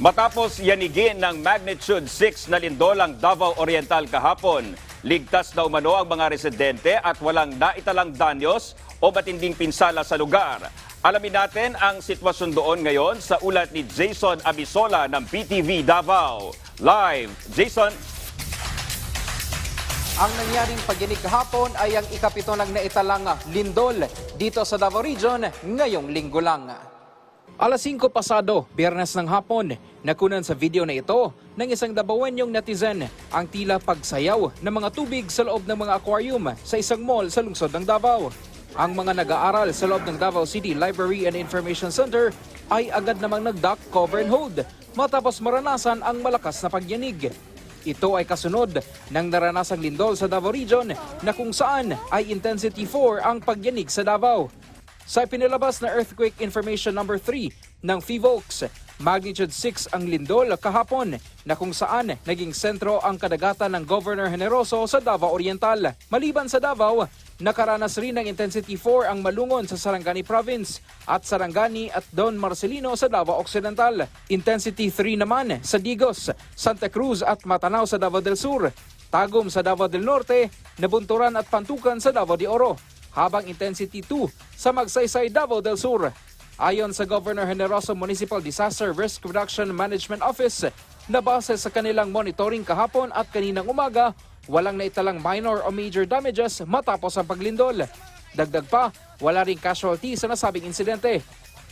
Matapos yanigin ng magnitude 6 na lindol ang Davao Oriental kahapon, ligtas na umano ang mga residente at walang naitalang danyos o matinding pinsala sa lugar. Alamin natin ang sitwasyon doon ngayon sa ulat ni Jason Abisola ng PTV Davao. Live, Jason. Ang nangyaring pagyanig kahapon ay ang ikapito ng naitalang lindol dito sa Davao Region ngayong linggo lang. Alas 5 pasado, biyernes ng hapon, nakunan sa video na ito ng isang Davaoenyong netizen ang tila pagsayaw ng mga tubig sa loob ng mga aquarium sa isang mall sa lungsod ng Davao. Ang mga nag-aaral sa loob ng Davao City Library and Information Center ay agad namang nag-duck, cover and hold matapos maranasan ang malakas na pagyanig. Ito ay kasunod ng naranasang lindol sa Davao Region na kung saan ay intensity 4 ang pagyanig sa Davao. Sa pinilabas na Earthquake Information Number 3 ng FIVOX, magnitude 6 ang lindol kahapon na kung saan naging sentro ang kadagatan ng Governor Generoso sa Davao Oriental. Maliban sa Davao, nakaranas rin ng intensity 4 ang Malungon sa Sarangani Province at Sarangani at Don Marcelino sa Davao Occidental. Intensity 3 naman sa Digos, Santa Cruz at Matanao sa Davao del Sur. Tagum sa Davao del Norte, Nabunturan at Pantukan sa Davao de Oro habang intensity 2 sa Magsaysay, Davao del Sur. Ayon sa Governor Generoso Municipal Disaster Risk Reduction Management Office, na base sa kanilang monitoring kahapon at kaninang umaga, walang naitalang minor o major damages matapos ang paglindol. Dagdag pa, wala ring casualty sa nasabing insidente.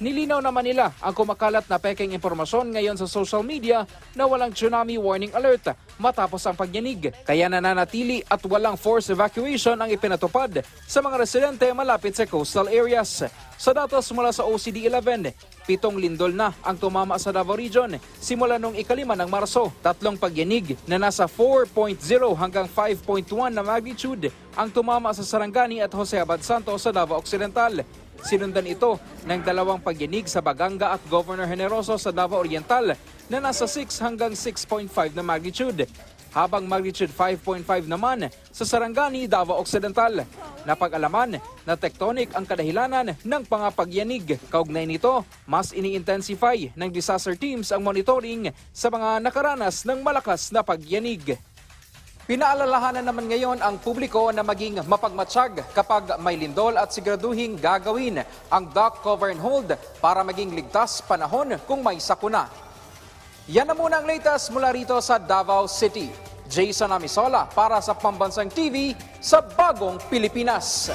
Nilinaw naman nila ang kumakalat na peking impormasyon ngayon sa social media na walang tsunami warning alert matapos ang pagyanig. Kaya nananatili at walang forced evacuation ang ipinatupad sa mga residente malapit sa coastal areas. Sa datos mula sa OCD-11, pitong lindol na ang tumama sa Davao Region simula noong ikalima ng Marso. Tatlong pagyanig na nasa 4.0 hanggang 5.1 na magnitude ang tumama sa Sarangani at Jose Abad Santos sa Davao Occidental. Sinundan ito ng dalawang pagyanig sa Baganga at Governor Generoso sa Davao Oriental na nasa 6 hanggang 6.5 na magnitude, habang magnitude 5.5 naman sa Sarangani, Davao Occidental. Napag-alaman na tectonic ang kadahilanan ng pangapagyanig. Kaugnay nito, mas ini-intensify ng disaster teams ang monitoring sa mga nakaranas ng malakas na pagyanig. Pinaalalahanan naman ngayon ang publiko na maging mapagmatsyag kapag may lindol at siguraduhing gagawin ang dock cover and hold para maging ligtas panahon kung may sakuna. Yan na muna ang latest mula rito sa Davao City. Jason Amisola para sa Pambansang TV sa Bagong Pilipinas.